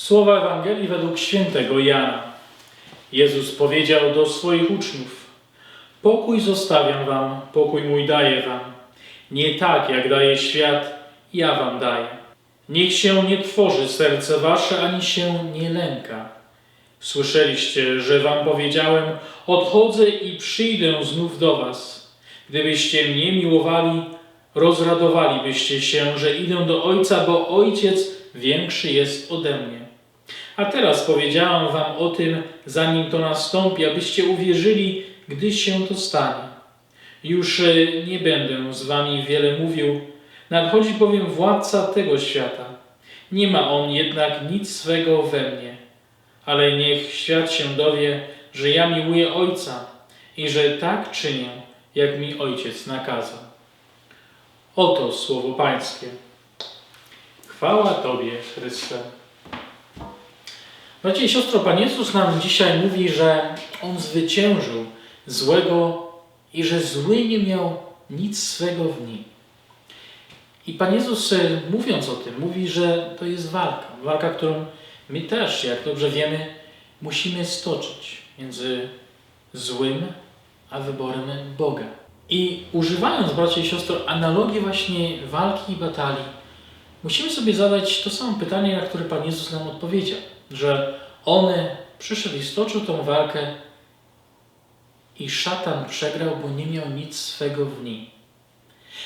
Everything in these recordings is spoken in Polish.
Słowa Ewangelii według świętego Jana. Jezus powiedział do swoich uczniów: Pokój zostawiam wam, pokój mój daję wam. Nie tak, jak daje świat, ja wam daję. Niech się nie trwoży serce wasze, ani się nie lęka. Słyszeliście, że wam powiedziałem: Odchodzę i przyjdę znów do was. Gdybyście mnie miłowali, rozradowalibyście się, że idę do Ojca, bo Ojciec większy jest ode mnie. A teraz powiedziałam wam o tym, zanim to nastąpi, abyście uwierzyli, gdy się to stanie. Już e, nie będę z wami wiele mówił, nadchodzi bowiem władca tego świata. Nie ma on jednak nic swego we mnie, ale niech świat się dowie, że ja miłuję Ojca i że tak czynię, jak mi Ojciec nakazał. Oto słowo Pańskie. Chwała Tobie, Chryste. Bracie i siostro, Pan Jezus nam dzisiaj mówi, że On zwyciężył złego i że zły nie miał nic swego w nim. I Pan Jezus, e, mówiąc o tym, mówi, że to jest walka. Walka, którą my też, jak dobrze wiemy, musimy stoczyć między złym a wyborem Boga. I używając, bracia i siostro, analogii właśnie walki i batalii, musimy sobie zadać to samo pytanie, na które Pan Jezus nam odpowiedział, że On przyszedł i stoczył tą walkę i szatan przegrał, bo nie miał nic swego w nim.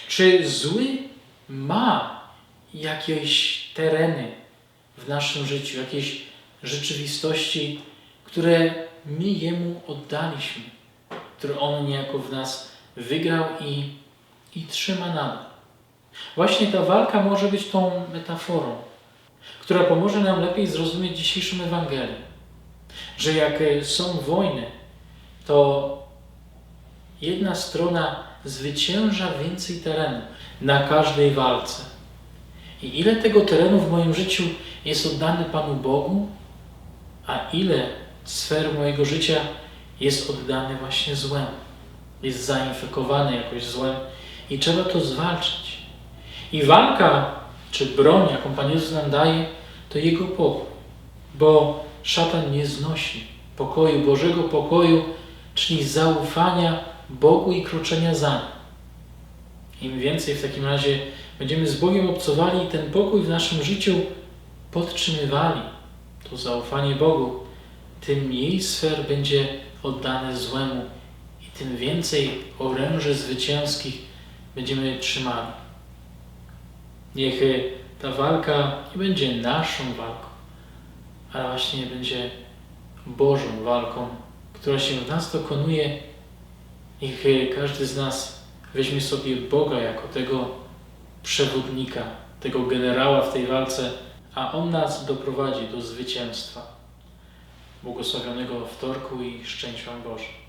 Czy zły ma jakieś tereny w naszym życiu, jakieś rzeczywistości, które my Jemu oddaliśmy, które On niejako w nas wygrał i, i trzyma nadal? Właśnie ta walka może być tą metaforą, która pomoże nam lepiej zrozumieć dzisiejszą Ewangelię. Że jak e, są wojny, to jedna strona zwycięża więcej terenu na każdej walce. I ile tego terenu w moim życiu jest oddane Panu Bogu, a ile sfer mojego życia jest oddane właśnie złemu, jest zainfekowane jakoś złem i trzeba to zwalczyć. I walka, czy broń, jaką Pan Jezus nam daje, to Jego pokój. Bo szatan nie znosi pokoju, Bożego pokoju, czyli zaufania Bogu i kroczenia za Nim. Im więcej w takim razie będziemy z Bogiem obcowali i ten pokój w naszym życiu podtrzymywali, to zaufanie Bogu, tym mniej sfer będzie oddane złemu i tym więcej oręży zwycięskich będziemy trzymali. Niech ta walka nie będzie naszą walką, ale właśnie będzie Bożą walką, która się w nas dokonuje. Niech każdy z nas weźmie sobie Boga jako tego przewodnika, tego generała w tej walce, a On nas doprowadzi do zwycięstwa. Błogosławionego wtorku i szczęść Wam Boże.